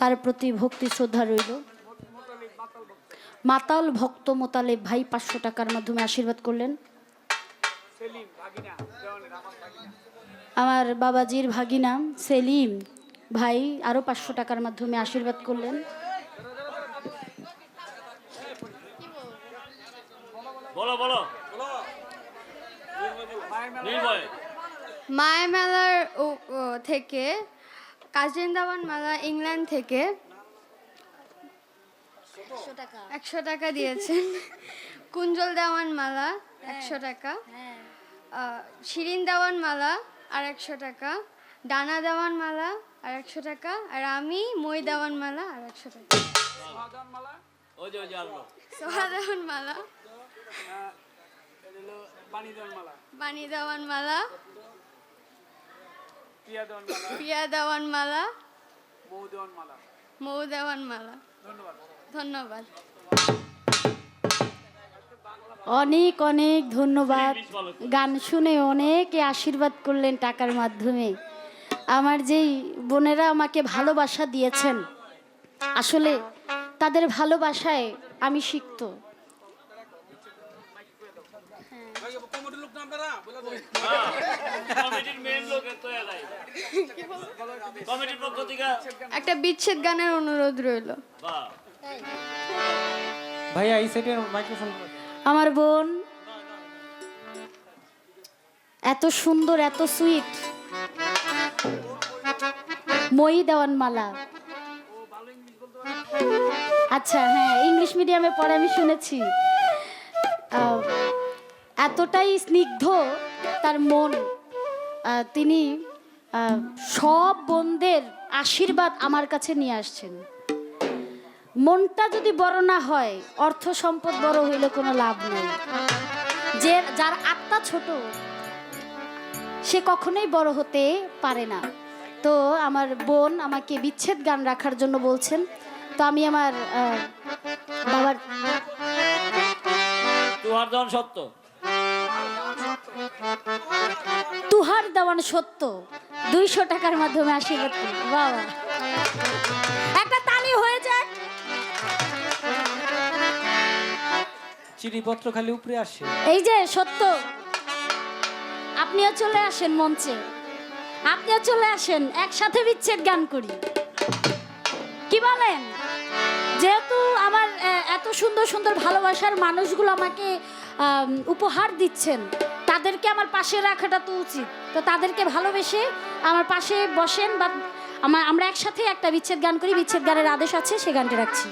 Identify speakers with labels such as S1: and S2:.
S1: তার প্রতি ভক্তি শ্রদ্ধা রইল। মাতাল ভক্ত মোতালেব ভাই পাঁচশো টাকার মাধ্যমে আশীর্বাদ করলেন। আমার বাবাজির ভাগিনা সেলিম ভাই আরও পাঁচশো টাকার মাধ্যমে আশীর্বাদ করলেন।
S2: বলো বলো।
S3: মায়া মেলার ও- ও থেকে কাজিন দাওয়ান মেলা ইংল্যান্ড থেকে একশো টাকা। দিয়েছেন। কুঞ্জল দেওয়ান মালা একশো টাকা। শিরিন দেওয়ান মালা আর একশো টাকা। ডানা দেওয়ান মালা আর একশো টাকা। আর আমি মই দেওয়ান মালা আর একশো টাকা। সোহা দেওয়ান মালা। বাণী দেওয়ান মালা। প্রিয়া দেওয়ান মালা মৌ মালা ধন্যবাদ।
S1: অনেক অনেক ধন্যবাদ। গান শুনে অনেকে আশীর্বাদ করলেন টাকার মাধ্যমে। আমার যেই বোনেরা আমাকে ভালোবাসা দিয়েছেন আসলে তাদের ভালোবাসায় আমি শিখত
S2: কমিটির মেন লোক তো এলাই। কমিটির পক্ষ থেকে
S3: একটা বিচ্ছেদ গানের অনুরোধ রইল।
S4: ভাইয়া এই সাইডের মাইক্রোফোন
S1: আমার বোন এত সুন্দর এত সুইট মই দেওয়ান মালা। আচ্ছা হ্যাঁ ইংলিশ মিডিয়ামে পড়ে আমি শুনেছি। এতটাই স্নিগ্ধ তার মন। তিনি সব বোনদের আশীর্বাদ আমার কাছে নিয়ে আসছেন। মনটা যদি বড় না হয়, অর্থ সম্পদ বড় হইলে কোনো লাভ নেই। যে, যার আত্মা ছোট, সে কখনোই বড় হতে পারে না। তো আমার বোন আমাকে বিচ্ছেদ গান রাখার জন্য বলছেন। তো আমি আমার বাবার
S2: সত্য।
S1: তুহার দেওয়ান সত্য। দুইশো টাকার মাধ্যমে আশীর্বাদ বাবা একটা তালি হয়ে যায়।
S4: চিঠিপত্র খালি উপরে আসে।
S1: এই যে সত্য। আপনিও চলে আসেন মঞ্চে। আপনিও চলে আসেন একসাথে বিচ্ছেদ গান করি। কি বলেন? যেহেতু আমার এত সুন্দর সুন্দর ভালোবাসার মানুষগুলো আমাকে উপহার দিচ্ছেন তাদেরকে আমার পাশে রাখাটা তো উচিত। তো তাদেরকে ভালোবেসে আমার পাশে বসেন বা আমার একসাথে একটা বিচ্ছেদ গান করি, বিচ্ছেদ গানের আদেশ আছে, সে গানটি রাখছি।